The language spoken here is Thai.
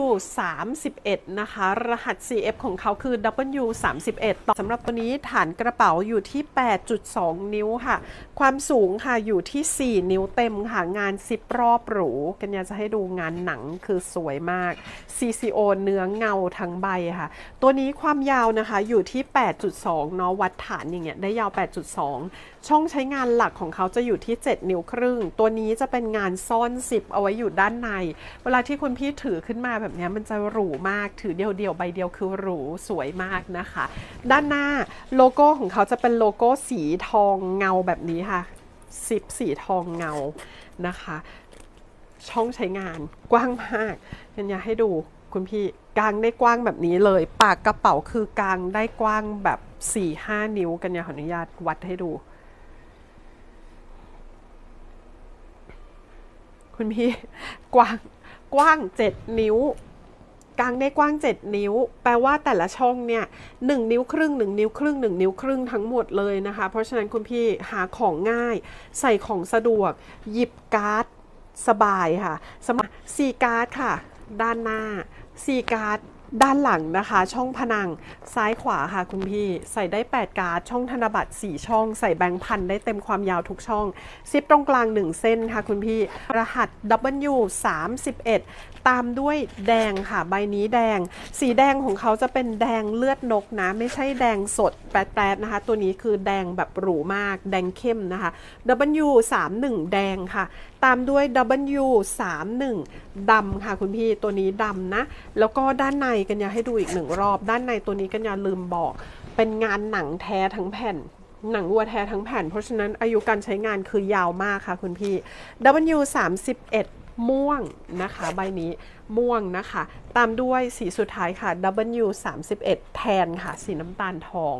W 31 นะคะ รหัส CF ของเขาคือ W 31ต่อสำหรับตัวนี้ฐานกระเป๋าอยู่ที่ 8.2 นิ้วค่ะ ความสูงค่ะอยู่ที่ 4 นิ้วเต็มค่ะ งานซิปรอบหรู กันยาจะให้ดูงานหนังคือสวยมาก CCO เนื้อเงาทั้งใบค่ะ ตัวนี้ความยาวนะคะอยู่ที่ 8.2 เนาะวัดฐานอย่างเงี้ยได้ยาว 8.2 ช่องใช้งานหลักของเขาจะอยู่ที่ 7 นิ้วครึ่ง ตัวนี้จะเป็นงานซ่อนซิปเอาไว้อยู่ด้านใน เวลาที่คุณพี่ถือขึ้นมาแบบนี้มันจะหรูมากถือเดียวเดียวใบเดียวคือหรูสวยมากนะคะ ด้านหน้าโลโก้ของเขาจะเป็นโลโก้สีทองเงาแบบนี้ค่ะซิปสีทองเงานะคะ ช่องใช้งานกว้างมากยันอยากให้ดูคุณพี่กางได้กว้างแบบนี้เลย ปากกระเป๋าคือกางได้กว้างแบบ4-5นิ้วกันอยาขออนุญาตวัดให้ดูคุณพี่กว้าง กว้าง 7 นิ้วกางได้กว้าง 7 นิ้ว แปลว่าแต่ละช่องเนี่ย1นิ้วครึ่ง 1 นิ้วครึ่ง 1 นิ้วครึ่งทั้งหมดเลยนะคะ เพราะฉะนั้นคุณพี่หาของง่าย ใส่ของสะดวก หยิบการ์ดสบายค่ะ สมัครซีการ์ดค่ะ ด้านหน้าซีการ์ด ด้านหลังนะคะ ช่องผนังซ้ายขวาค่ะคุณพี่ ใส่ได้ 8 การ์ด ช่องธนบัตร 4 ช่อง ใส่แบงค์พันได้เต็มความยาวทุกช่อง ซิปตรงกลาง 1 เส้นค่ะคุณพี่ รหัส W 31ตามด้วยแดงค่ะ ใบนี้แดง สีแดงของเขาจะเป็นแดงเลือดนกนะ ไม่ใช่แดงสดแปดๆนะคะ ตัวนี้คือแดงแบบหรูมาก แดงเข้มนะคะ W 31แดงค่ะ ตามด้วย W 31ดำค่ะคุณพี่ ตัวนี้ดำนะ แล้วก็ด้านในกันยาให้ดูอีกหนึ่งรอบ ด้านในตัวนี้กันยาลืมบอก เป็นงานหนังแท้ทั้งแผ่น หนังวัวแท้ทั้งแผ่น เพราะฉะนั้นอายุการใช้งานคือยาวมากค่ะคุณพี่ W 31ม่วงนะคะใบนี้ม่วงนะคะ ตามด้วยสีสุดท้ายค่ะ W 31 แทนค่ะ สีน้ำตาลทอง